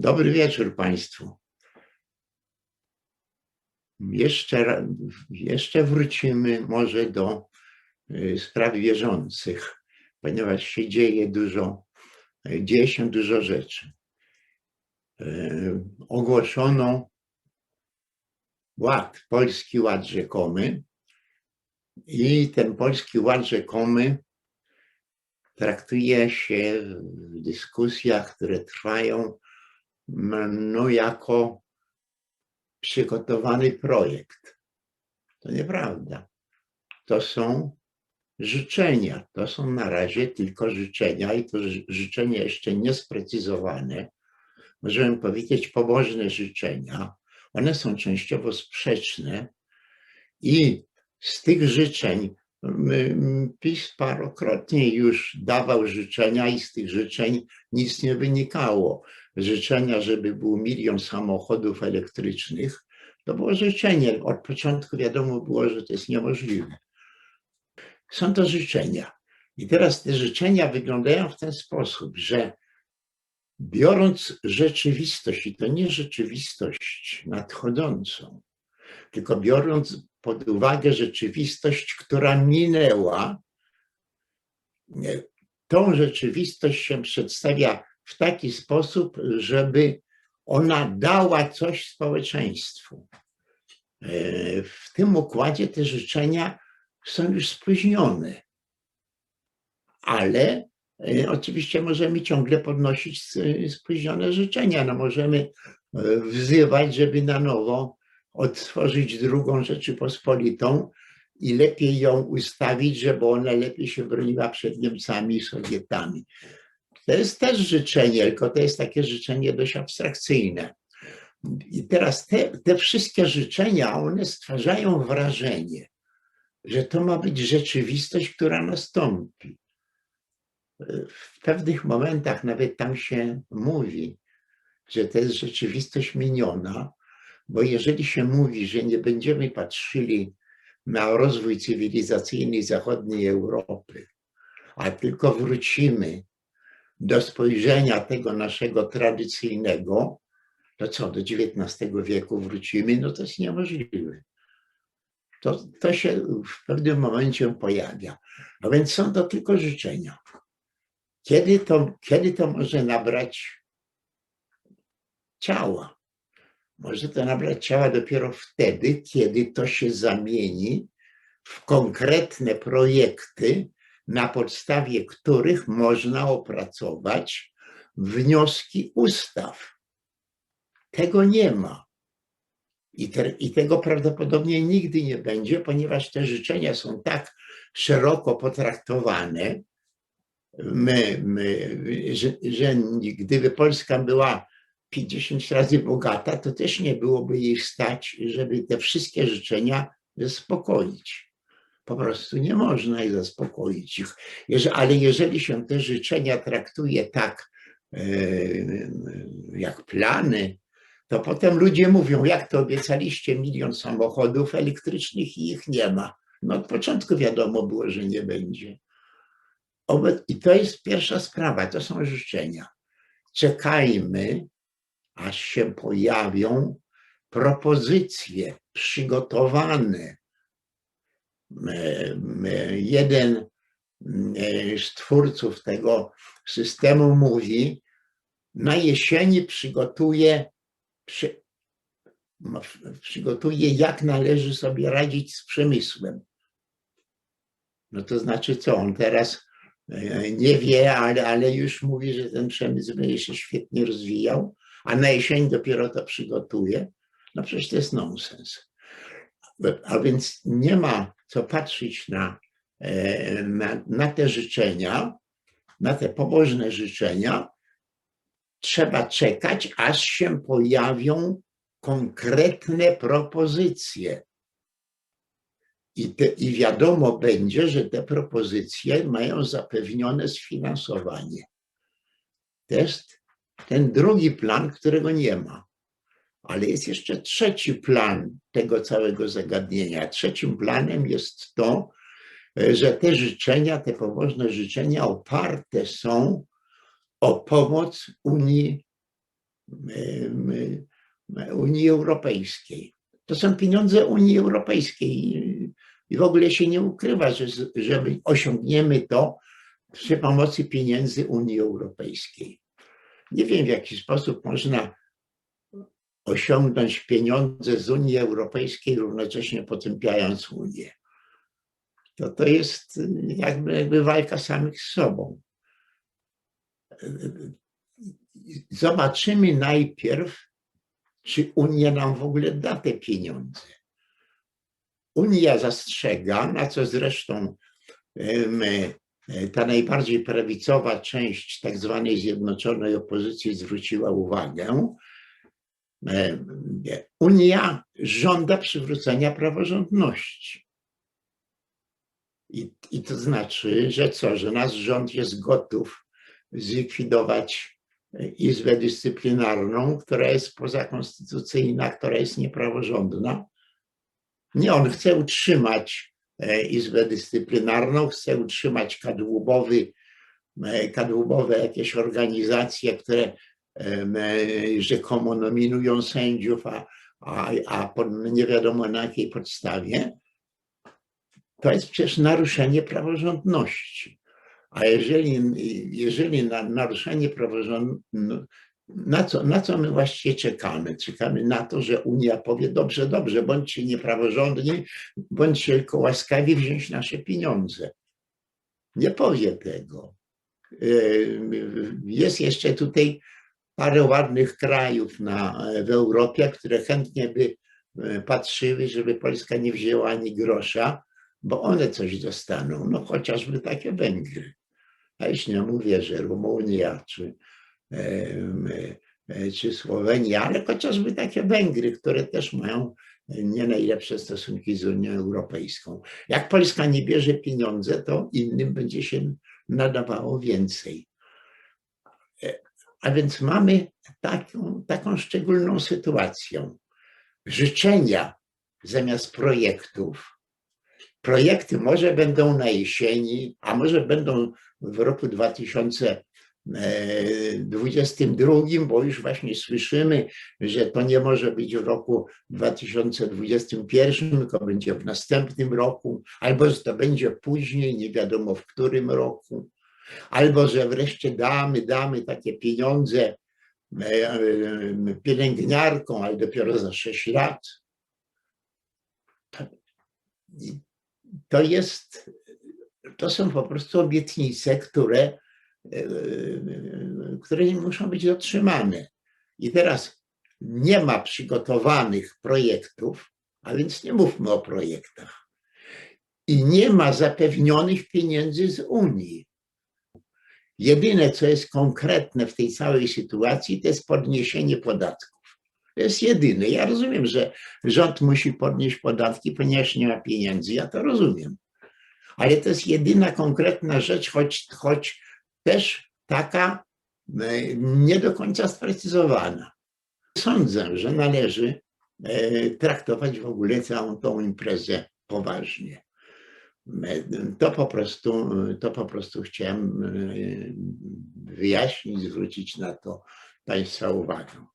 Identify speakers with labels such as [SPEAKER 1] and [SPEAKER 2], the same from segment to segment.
[SPEAKER 1] Dobry wieczór Państwu. Jeszcze, jeszcze wrócimy może do y, spraw bieżących, ponieważ się dzieje dużo, y, dzieje się dużo rzeczy. Y, Ogłoszono ład, polski ład rzekomy i ten polski ład rzekomy traktuje się w dyskusjach, które trwają, no jako przygotowany projekt. To nieprawda. To są życzenia. To są na razie tylko życzenia i to ży- życzenia jeszcze niesprecyzowane. Możemy powiedzieć pobożne życzenia. One są częściowo sprzeczne i z tych życzeń PiS parokrotnie już dawał życzenia i z tych życzeń nic nie wynikało. Życzenia, żeby był milion samochodów elektrycznych, to było życzenie. Od początku wiadomo było, że to jest niemożliwe. Są to życzenia. I teraz te życzenia wyglądają w ten sposób, że biorąc rzeczywistość, i to nie rzeczywistość nadchodzącą, tylko biorąc pod uwagę rzeczywistość, która minęła, tą rzeczywistość się przedstawia w taki sposób, żeby ona dała coś społeczeństwu. E, W tym układzie te życzenia są już spóźnione, ale e, oczywiście możemy ciągle podnosić s- spóźnione życzenia. No możemy e, wzywać, żeby na nowo odtworzyć drugą Rzeczypospolitą i lepiej ją ustawić, żeby ona lepiej się broniła przed Niemcami i Sowietami. To jest też życzenie, tylko to jest takie życzenie dość abstrakcyjne. I teraz te, te wszystkie życzenia, one stwarzają wrażenie, że to ma być rzeczywistość, która nastąpi. W pewnych momentach nawet tam się mówi, że to jest rzeczywistość miniona, bo jeżeli się mówi, że nie będziemy patrzyli na rozwój cywilizacyjny zachodniej Europy, a tylko wrócimy do spojrzenia tego naszego tradycyjnego, to co, do XIX wieku wrócimy, no to jest niemożliwe. To, to się w pewnym momencie pojawia. A więc są to tylko życzenia. Kiedy to, kiedy to może nabrać ciała? Może to nabrać ciała dopiero wtedy, kiedy to się zamieni w konkretne projekty, na podstawie których można opracować wnioski ustaw. Tego nie ma. I, te, I tego prawdopodobnie nigdy nie będzie, ponieważ te życzenia są tak szeroko potraktowane, my, my, że, że gdyby Polska była 50 razy bogata, to też nie byłoby jej stać, żeby te wszystkie życzenia zaspokoić. Po prostu nie można ich zaspokoić ich. Ale jeżeli się te życzenia traktuje tak, e, jak plany, to potem ludzie mówią, jak to obiecaliście milion samochodów elektrycznych i ich nie ma. No od początku wiadomo było, że nie będzie. I to jest pierwsza sprawa, to są życzenia. Czekajmy, aż się pojawią propozycje przygotowane. M- m- Jeden m, z twórców tego systemu mówi, na jesieni przygotuje, przy, m- przygotuje, jak należy sobie radzić z przemysłem. No to znaczy co, on teraz e, nie wie, ale, ale już mówi, że ten przemysł będzie się świetnie rozwijał, a na jesień dopiero to przygotuje. No przecież to jest nonsens. A więc nie ma co patrzeć na, e, na, na te życzenia, na te pobożne życzenia. Trzeba czekać, aż się pojawią konkretne propozycje. I, te, I wiadomo będzie, że te propozycje mają zapewnione sfinansowanie. To jest ten drugi plan, którego nie ma. Ale jest jeszcze trzeci plan tego całego zagadnienia. Trzecim planem jest to, że te życzenia, te pobożne życzenia oparte są o pomoc Unii Unii Europejskiej. To są pieniądze Unii Europejskiej i- w ogóle się nie ukrywa, że, że my osiągniemy to przy pomocy pieniędzy Unii Europejskiej. Nie wiem, w jaki sposób można osiągnąć pieniądze z Unii Europejskiej, równocześnie potępiając Unię. To, to jest y, jakby, jakby walka samych z sobą. Zobaczymy najpierw, czy Unia nam w ogóle da te pieniądze. Unia zastrzega, na co zresztą em, e, ta najbardziej prawicowa część tak zwanej zjednoczonej opozycji zwróciła uwagę. Em, Unia żąda przywrócenia praworządności. I, I to znaczy, że co, że nasz rząd jest gotów zlikwidować e, Izbę Dyscyplinarną, która jest pozakonstytucyjna, która jest niepraworządna. Nie, on chce utrzymać e, Izbę Dyscyplinarną, chce utrzymać kadłubowy, e, kadłubowe jakieś organizacje, które e, rzekomo nominują sędziów, a, a, a nie wiadomo na jakiej podstawie. To jest przecież naruszenie praworządności. A jeżeli, jeżeli na naruszenie praworządności, na co, na co my właściwie czekamy? Czekamy na to, że Unia powie, dobrze, dobrze, bądźcie niepraworządni, bądźcie tylko łaskawi wziąć nasze pieniądze. Nie powie tego. Yy, Jest jeszcze tutaj parę ładnych krajów na, w Europie, które chętnie by e, patrzyły, żeby Polska nie wzięła ani grosza, bo one coś dostaną, no chociażby takie Węgry. A już nie mówię, że Rumunia czy, e, czy Słowenia, ale chociażby takie Węgry, które też mają nie najlepsze stosunki z Unią Europejską. Jak Polska nie bierze pieniądze, to innym będzie się nadawało więcej. A więc mamy taką, taką szczególną sytuację. Życzenia zamiast projektów. Projekty może będą na jesieni, a może będą w roku 2022, bo już właśnie słyszymy, że to nie może być w roku 2021, tylko będzie w następnym roku, albo to będzie później, nie wiadomo w którym roku, albo że wreszcie damy, damy takie pieniądze e, e, pielęgniarkom, ale dopiero za 6 lat. I To jest, to są po prostu obietnice, które, e, które nie muszą być dotrzymane. I teraz nie ma przygotowanych projektów, a więc nie mówmy o projektach. I nie ma zapewnionych pieniędzy z Unii. Jedyne, co jest konkretne w tej całej sytuacji, to jest podniesienie podatków. To jest jedyne. Ja rozumiem, że rząd musi podnieść podatki, ponieważ nie ma pieniędzy. Ja to rozumiem. Ale to jest jedyna konkretna rzecz, choć, choć też taka e, nie do końca sprecyzowana. Sądzę, że należy e, traktować w ogóle całą tą imprezę poważnie. To po prostu, to po prostu chciałem e, wyjaśnić, zwrócić na to Państwa uwagę.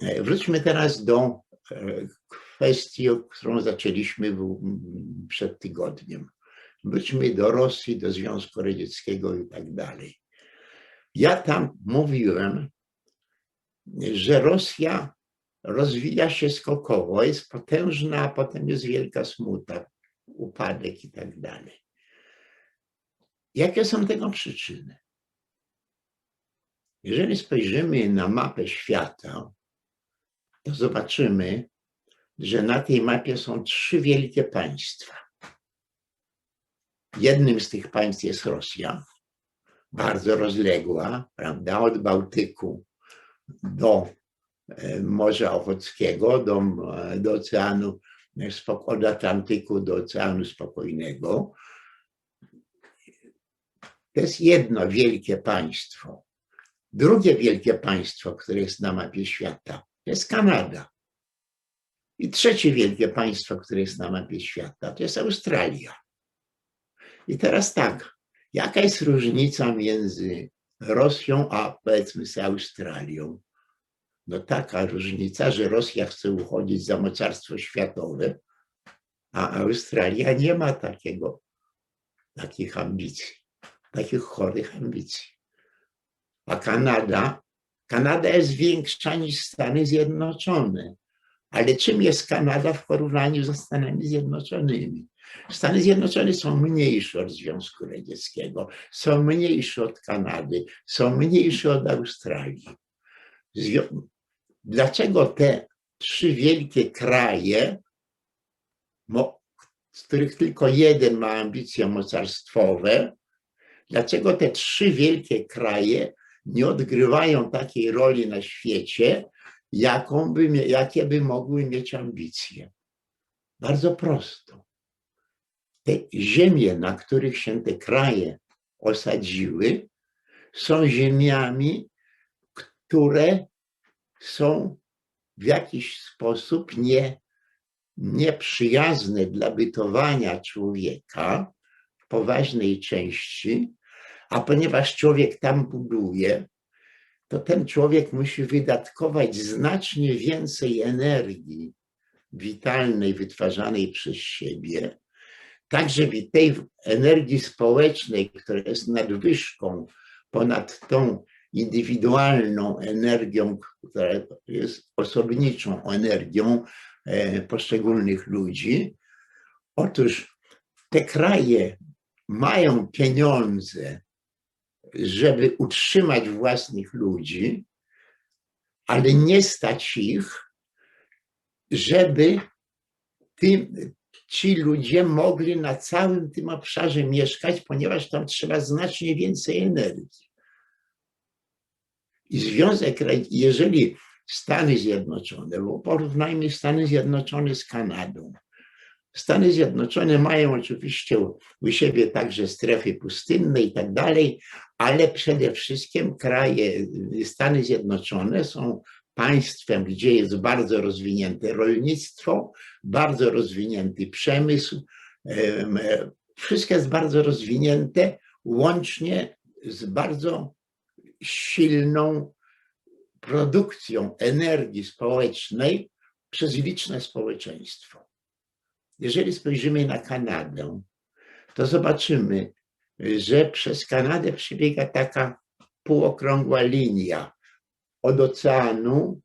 [SPEAKER 1] E, Wróćmy teraz do e, kwestii, którą zaczęliśmy przed tygodniem. Wróćmy do Rosji, do Związku Radzieckiego i tak dalej. Ja tam mówiłem, że Rosja rozwija się skokowo, jest potężna, a potem jest wielka smuta, upadek i tak dalej. Jakie są tego przyczyny? Jeżeli spojrzymy na mapę świata, to zobaczymy, że na tej mapie są trzy wielkie państwa. Jednym z tych państw jest Rosja, bardzo rozległa, prawda, od Bałtyku do e, Morza Ochockiego, do, do Oceanu, od Atlantyku do Oceanu Spokojnego. To jest jedno wielkie państwo. Drugie wielkie państwo, które jest na mapie świata, to jest Kanada. I trzecie wielkie państwo, które jest na mapie świata, to jest Australia. I teraz tak, jaka jest różnica między Rosją, a powiedzmy z Australią. No taka różnica, że Rosja chce uchodzić za mocarstwo światowe, a Australia nie ma takiego, takich ambicji, takich chorych ambicji. A Kanada, Kanada jest większa niż Stany Zjednoczone. Ale czym jest Kanada w porównaniu ze Stanami Zjednoczonymi? Stany Zjednoczone są mniejsze od Związku Radzieckiego, są mniejsze od Kanady, są mniejsze od Australii. Dlaczego te trzy wielkie kraje, z których tylko jeden ma ambicje mocarstwowe, dlaczego te trzy wielkie kraje nie odgrywają takiej roli na świecie, jaką by, jakie by mogły mieć ambicje? Bardzo prosto. Te ziemie, na których się te kraje osadziły, są ziemiami, które są w jakiś sposób nie, nieprzyjazne dla bytowania człowieka w poważnej części, a ponieważ człowiek tam buduje, to ten człowiek musi wydatkować znacznie więcej energii witalnej wytwarzanej przez siebie, tak żeby tej energii społecznej, która jest nadwyżką ponad tą indywidualną energią, która jest osobniczą energią e, poszczególnych ludzi. Otóż te kraje mają pieniądze, żeby utrzymać własnych ludzi, ale nie stać ich, żeby tym, ci ludzie mogli na całym tym obszarze mieszkać, ponieważ tam trzeba znacznie więcej energii. I Związek, jeżeli Stany Zjednoczone, bo porównajmy Stany Zjednoczone z Kanadą. Stany Zjednoczone mają oczywiście u- siebie także strefy pustynne i tak dalej, ale przede wszystkim kraje, Stany Zjednoczone są państwem, gdzie jest bardzo rozwinięte rolnictwo, bardzo rozwinięty przemysł, em, wszystko jest bardzo rozwinięte, łącznie z bardzo silną produkcją energii społecznej przez liczne społeczeństwo. Jeżeli spojrzymy na Kanadę, to zobaczymy, że przez Kanadę przebiega taka półokrągła linia od oceanu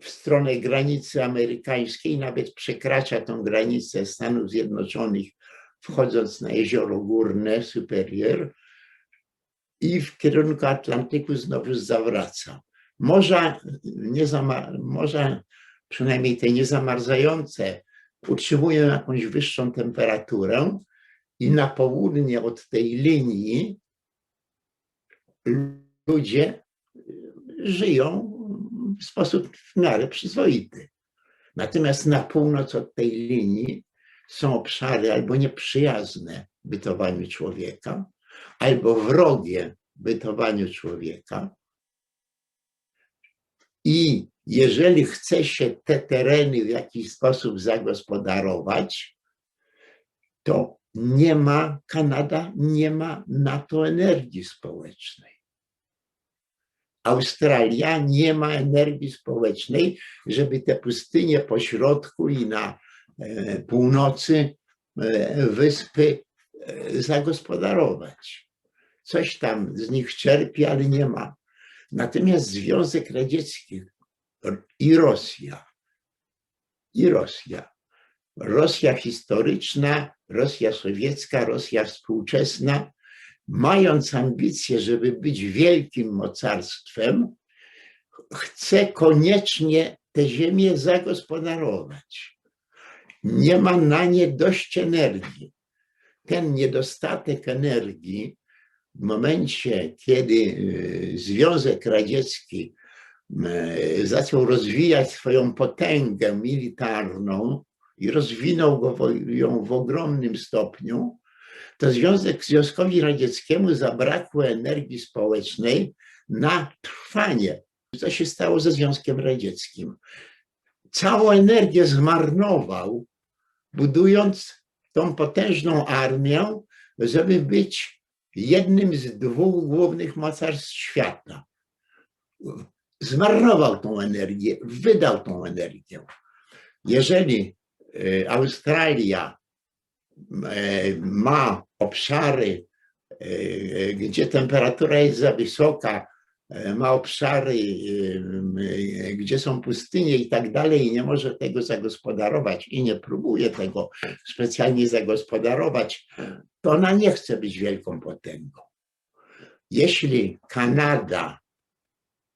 [SPEAKER 1] w stronę granicy amerykańskiej, nawet przekracza tą granicę Stanów Zjednoczonych, wchodząc na jezioro górne Superior i w kierunku Atlantyku znowu zawraca. Morza, nie zama, morza przynajmniej te niezamarzające, utrzymują jakąś wyższą temperaturę i na południe od tej linii ludzie żyją w sposób w miarę przyzwoity. Natomiast na północ od tej linii są obszary albo nieprzyjazne bytowaniu człowieka, albo wrogie bytowaniu człowieka. I jeżeli chce się te tereny w jakiś sposób zagospodarować, to nie ma, Kanada nie ma na to energii społecznej. Australia nie ma energii społecznej, żeby te pustynie po środku i na e, północy e, wyspy e, zagospodarować. Coś tam z nich czerpie, ale nie ma. Natomiast Związek Radziecki i Rosja, i Rosja, Rosja historyczna, Rosja sowiecka, Rosja współczesna, mając ambicje, żeby być wielkim mocarstwem, chce koniecznie te ziemię zagospodarować. Nie ma na nie dość energii. Ten niedostatek energii w momencie, kiedy y, Związek Radziecki y, zaczął rozwijać swoją potęgę militarną i rozwinął go, ją w ogromnym stopniu, to Związek Związkowi Radzieckiemu zabrakło energii społecznej na trwanie. Co się stało ze Związkiem Radzieckim? Całą energię zmarnował, budując tą potężną armię, żeby być jednym z dwóch głównych mocarstw świata. Zmarnował tą energię, wydał tą energię. Jeżeli e, Australia e, ma obszary, e, gdzie temperatura jest za wysoka, ma obszary, gdzie są pustynie i tak dalej, i nie może tego zagospodarować i nie próbuje tego specjalnie zagospodarować, to ona nie chce być wielką potęgą. Jeśli Kanada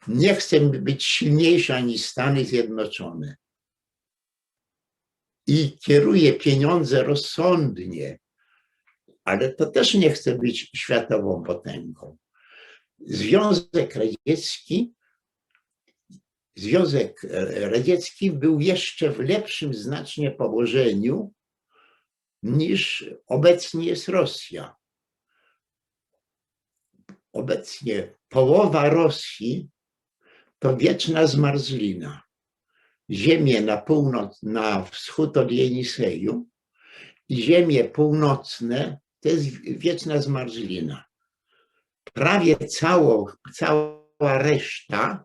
[SPEAKER 1] nie chce być silniejsza niż Stany Zjednoczone i kieruje pieniądze rozsądnie, ale to też nie chce być światową potęgą. Związek Radziecki Związek Radziecki był jeszcze w lepszym znacznie położeniu niż obecnie jest Rosja. Obecnie połowa Rosji to wieczna zmarzlina. Ziemię na północ, na wschód od Jeniseju i ziemie północne to jest wieczna zmarzlina. Prawie cało, cała reszta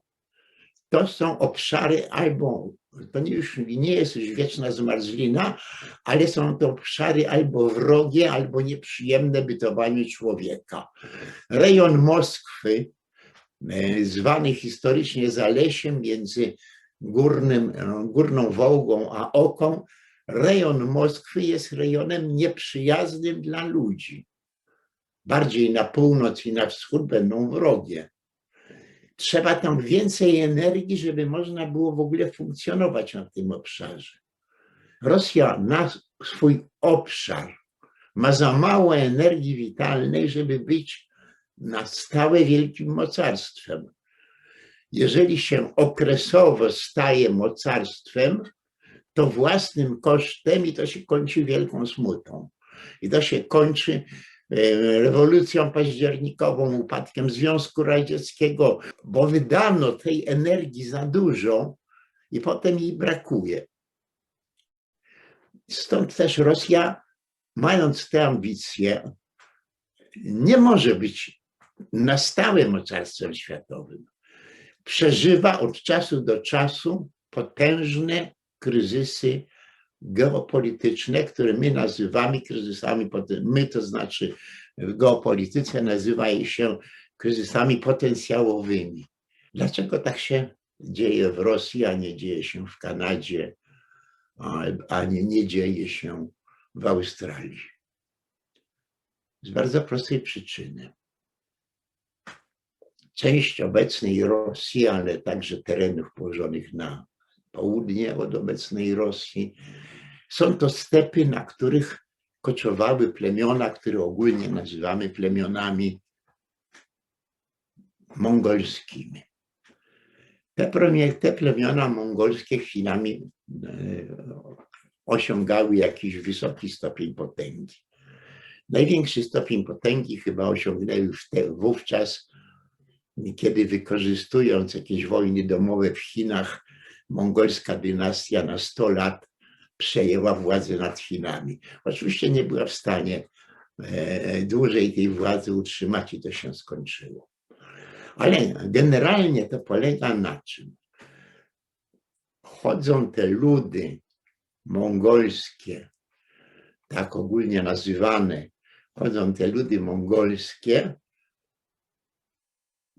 [SPEAKER 1] to są obszary albo, to już nie jest już wieczna zmarzlina, ale są to obszary albo wrogie, albo nieprzyjemne bytowaniu człowieka. Rejon Moskwy, e, zwany historycznie Zalesiem między górnym, e, Górną Wołgą a Oką, rejon Moskwy jest rejonem nieprzyjaznym dla ludzi. Bardziej na północ i na wschód będą wrogie trzeba tam więcej energii, żeby można było w ogóle funkcjonować na tym obszarze. Rosja na swój obszar ma za mało energii witalnej, żeby być na stałe wielkim mocarstwem. Jeżeli się okresowo staje mocarstwem, to własnym kosztem i to się kończy wielką smutą. I to się kończy rewolucją październikową, upadkiem Związku Radzieckiego, bo wydano tej energii za dużo i potem jej brakuje. Stąd też Rosja, mając te ambicje, nie może być na stałe mocarstwem światowym. Przeżywa od czasu do czasu potężne kryzysy geopolityczne, które my nazywamy kryzysami, my to znaczy w geopolityce nazywa się kryzysami potencjałowymi. Dlaczego tak się dzieje w Rosji, a nie dzieje się w Kanadzie, a nie, nie dzieje się w Australii? Z bardzo prostej przyczyny. Część obecnej Rosji, ale także terenów położonych na południe od obecnej Rosji, są to stepy, na których koczowały plemiona, które ogólnie nazywamy plemionami mongolskimi. Te, te plemiona mongolskie chwilami e, osiągały jakiś wysoki stopień potęgi. Największy stopień potęgi chyba osiągnęły wówczas, kiedy wykorzystując jakieś wojny domowe w Chinach, mongolska dynastia na 100 lat przejęła władzę nad Chinami. Oczywiście nie była w stanie e, dłużej tej władzy utrzymać i to się skończyło. Ale generalnie to polega na czym? Chodzą te ludy mongolskie, tak ogólnie nazywane, chodzą te ludy mongolskie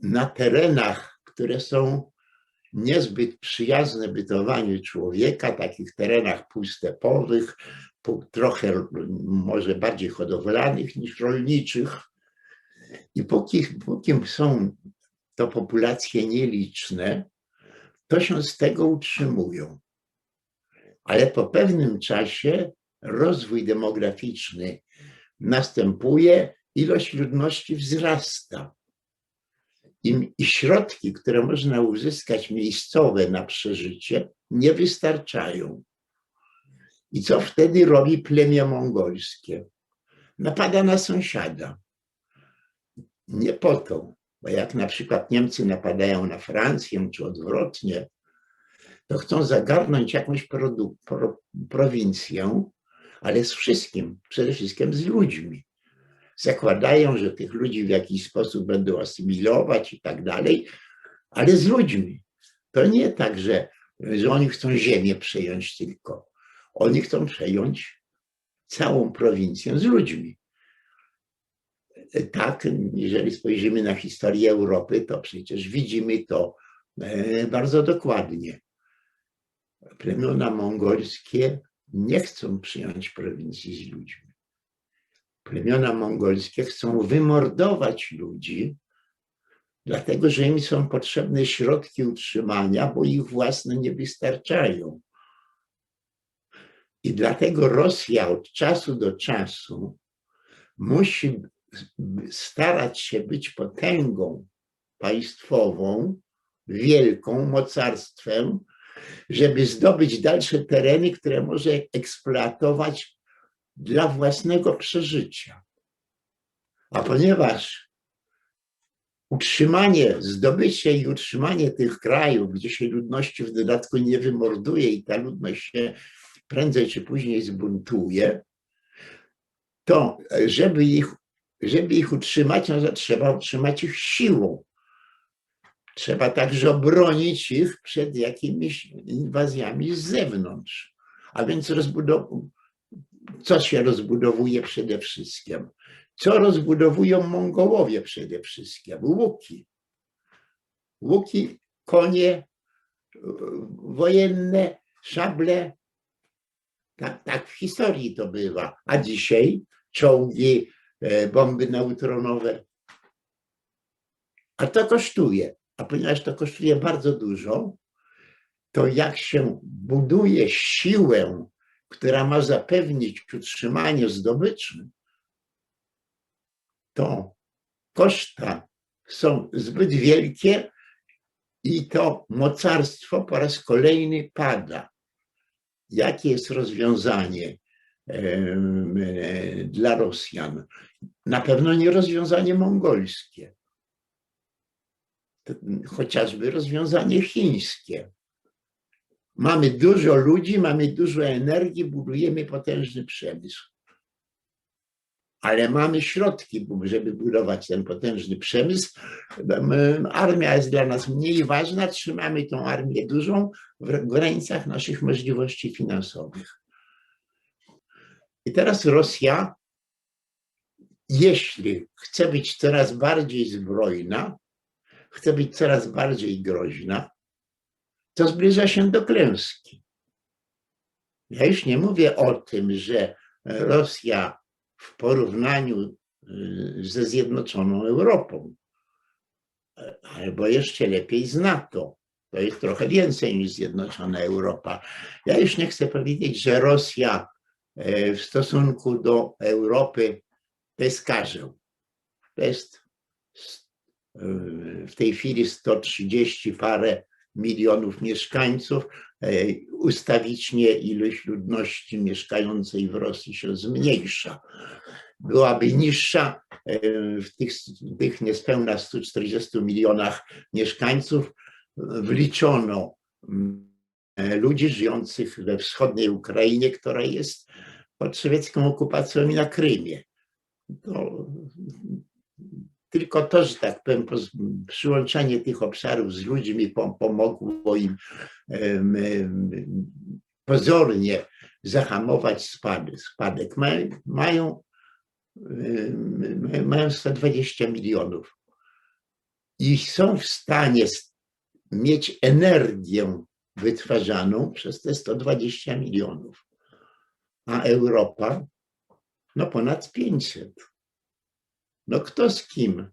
[SPEAKER 1] na terenach, które są niezbyt przyjazne bytowaniu człowieka, takich terenach półstepowych, trochę może bardziej hodowlanych niż rolniczych. I póki, póki są to populacje nieliczne, to się z tego utrzymują. Ale po pewnym czasie rozwój demograficzny następuje, ilość ludności wzrasta i, i środki, które można uzyskać miejscowe na przeżycie, nie wystarczają. I co wtedy robi plemię mongolskie? Napada na sąsiada. Nie po to, bo jak na przykład Niemcy napadają na Francję, czy odwrotnie, to chcą zagarnąć jakąś pro, prowincję, ale z wszystkim, przede wszystkim z ludźmi zakładają, że tych ludzi w jakiś sposób będą asymilować i tak dalej, ale z ludźmi. To nie tak, że, że oni chcą ziemię przejąć tylko. Oni chcą przejąć całą prowincję z ludźmi. Tak, jeżeli spojrzymy na historię Europy, to przecież widzimy to e, bardzo dokładnie. Plemiona mongolskie nie chcą przyjąć prowincji z ludźmi. Plemiona mongolskie chcą wymordować ludzi, dlatego że im są potrzebne środki utrzymania, bo ich własne nie wystarczają. I dlatego Rosja od czasu do czasu musi starać się być potęgą państwową, wielką mocarstwem, żeby zdobyć dalsze tereny, które może eksploatować dla własnego przeżycia. A ponieważ utrzymanie, zdobycie i utrzymanie tych krajów, gdzie się ludności w dodatku nie wymorduje i ta ludność się prędzej czy później zbuntuje, to żeby ich, żeby ich utrzymać, no to trzeba utrzymać ich siłą. Trzeba także obronić ich przed jakimiś inwazjami z zewnątrz. A więc rozbudow- co się rozbudowuje przede wszystkim? Co rozbudowują Mongołowie przede wszystkim? Łuki. Łuki, konie wojenne, szable. Tak, tak w historii to bywa. A dzisiaj czołgi, e, bomby neutronowe. A to kosztuje. A ponieważ to kosztuje bardzo dużo, to jak się buduje siłę, która ma zapewnić utrzymanie zdobyczy, to koszta są zbyt wielkie i to mocarstwo po raz kolejny pada. Jakie jest rozwiązanie em, dla Rosjan? Na pewno nie rozwiązanie mongolskie, chociażby rozwiązanie chińskie. Mamy dużo ludzi, mamy dużo energii, budujemy potężny przemysł. Ale mamy środki, żeby budować ten potężny przemysł. Armia jest dla nas mniej ważna, trzymamy tą armię dużą w granicach naszych możliwości finansowych. I teraz Rosja, jeśli chce być coraz bardziej zbrojna, chce być coraz bardziej groźna, to zbliża się do klęski. Ja już nie mówię o tym, że Rosja w porównaniu y, ze Zjednoczoną Europą, albo jeszcze lepiej z NATO, to jest trochę więcej niż Zjednoczona Europa. Ja już nie chcę powiedzieć, że Rosja e, w stosunku do Europy to jest karzeł. To jest w tej chwili 130 parę milionów mieszkańców, e, ustawicznie ilość ludności mieszkającej w Rosji się zmniejsza. Byłaby niższa e, w tych, tych niespełna 140 milionach mieszkańców. Wliczono mm, e, ludzi żyjących we wschodniej Ukrainie, która jest pod sowiecką okupacją i na Krymie. To tylko to, że tak powiem, przyłączenie tych obszarów z ludźmi pomogło im pozornie zahamować spadek. spadek. Mają, mają 120 milionów i są w stanie mieć energię wytwarzaną przez te 120 milionów. A Europa, no ponad 500. No kto z kim?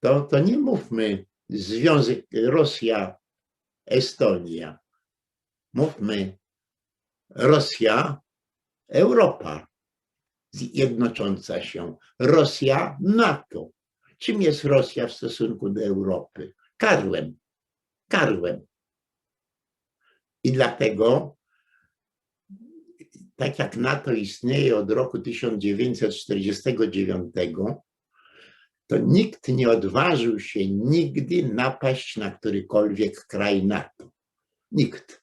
[SPEAKER 1] To, to nie mówmy Związek Rosja-Estonia. Mówmy Rosja, Europa jednocząca się. Rosja, NATO. Czym jest Rosja w stosunku do Europy? Karłem. Karłem. I dlatego tak jak NATO istnieje od roku 1949, to nikt nie odważył się nigdy napaść na którykolwiek kraj NATO. Nikt.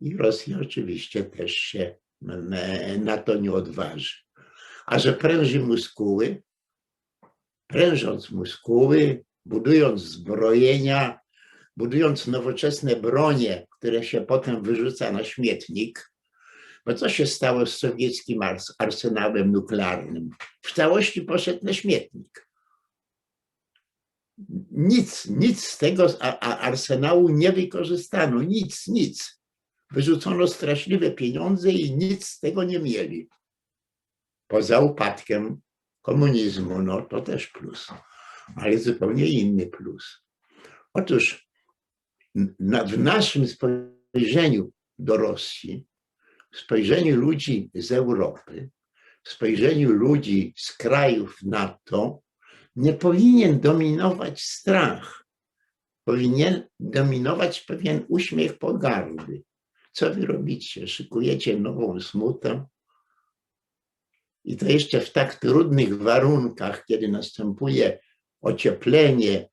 [SPEAKER 1] I Rosja oczywiście też się na to nie odważy. A że pręży muskuły, prężąc muskuły, budując zbrojenia, budując nowoczesne bronie, które się potem wyrzuca na śmietnik, bo co się stało z sowieckim ars- arsenałem nuklearnym? W całości poszedł na śmietnik. Nic, nic z tego arsenału nie wykorzystano, nic, nic. Wyrzucono straszliwe pieniądze i nic z tego nie mieli. Poza upadkiem komunizmu, no to też plus, ale zupełnie inny plus. Otóż w naszym spojrzeniu do Rosji, w spojrzeniu ludzi z Europy, w spojrzeniu ludzi z krajów NATO, nie powinien dominować strach. Powinien dominować pewien uśmiech pogardy. Co wy robicie? Szykujecie nową smutę? I to jeszcze w tak trudnych warunkach, kiedy następuje ocieplenie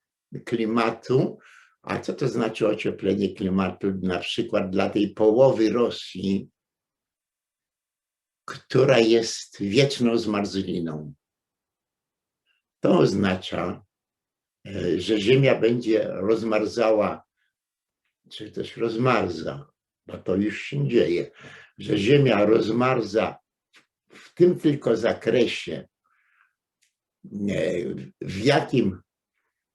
[SPEAKER 1] klimatu. A co to znaczy ocieplenie klimatu? Na przykład dla tej połowy Rosji, która jest wieczną zmarzliną. To oznacza, e, że Ziemia będzie rozmarzała, czy też rozmarza, bo to już się dzieje, że Ziemia rozmarza w tym tylko zakresie, e, w jakim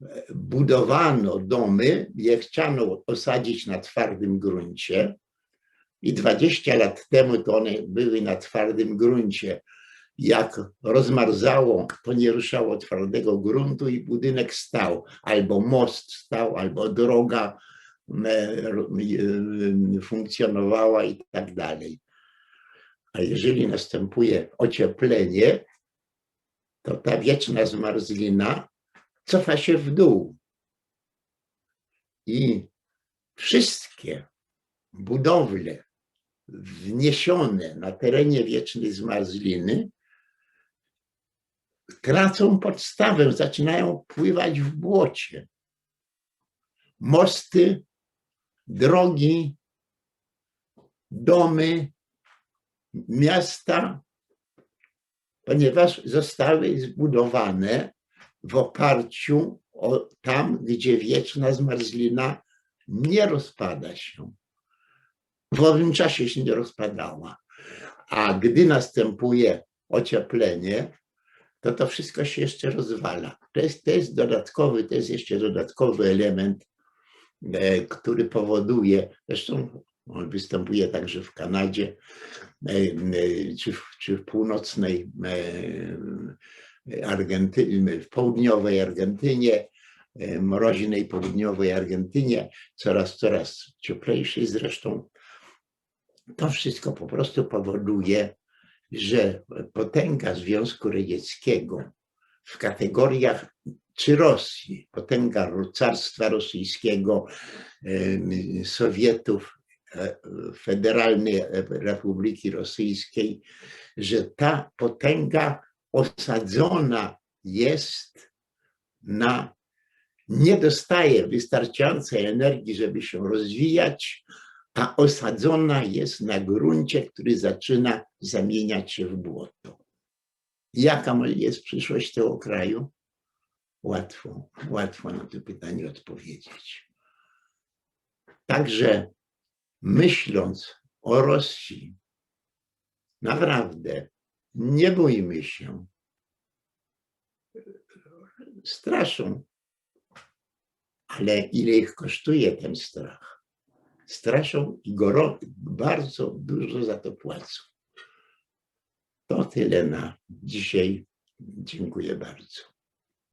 [SPEAKER 1] e, budowano domy, je chciano osadzić na twardym gruncie. I 20 lat temu to one były na twardym gruncie. Jak rozmarzało, to nie ruszało twardego gruntu i budynek stał. Albo most stał, albo droga e, e, funkcjonowała i tak dalej. A jeżeli następuje ocieplenie, to ta wieczna zmarzlina cofa się w dół. I wszystkie budowle wniesione na terenie wiecznej zmarzliny tracą podstawę, zaczynają pływać w błocie. Mosty, drogi, domy, miasta, ponieważ zostały zbudowane w oparciu o tam, gdzie wieczna zmarzlina nie rozpada się. W owym czasie się nie rozpadała. A gdy następuje ocieplenie, to to wszystko się jeszcze rozwala. To jest, to jest dodatkowy, to jest jeszcze dodatkowy element, e, który powoduje, zresztą on występuje także w Kanadzie, e, e, czy w, czy w północnej Argentynie, w południowej Argentynie, mroźnej południowej Argentynie, coraz, coraz cieplejszej zresztą. To wszystko po prostu powoduje, że potęga Związku Radzieckiego w kategoriach czy Rosji, potęga carstwa rosyjskiego, Sowietów, e, Federalnej Republiki Rosyjskiej, że ta potęga osadzona jest na, nie dostaje wystarczającej energii, żeby się rozwijać, a osadzona jest na gruncie, który zaczyna zamieniać się w błoto. Jaka jest przyszłość tego kraju? Łatwo, łatwo na to pytanie odpowiedzieć. Także myśląc o Rosji, naprawdę nie bójmy się. Straszą, ale ile ich kosztuje ten strach? Straszą i goro, bardzo dużo za to płacą. To tyle na dzisiaj. Dziękuję bardzo.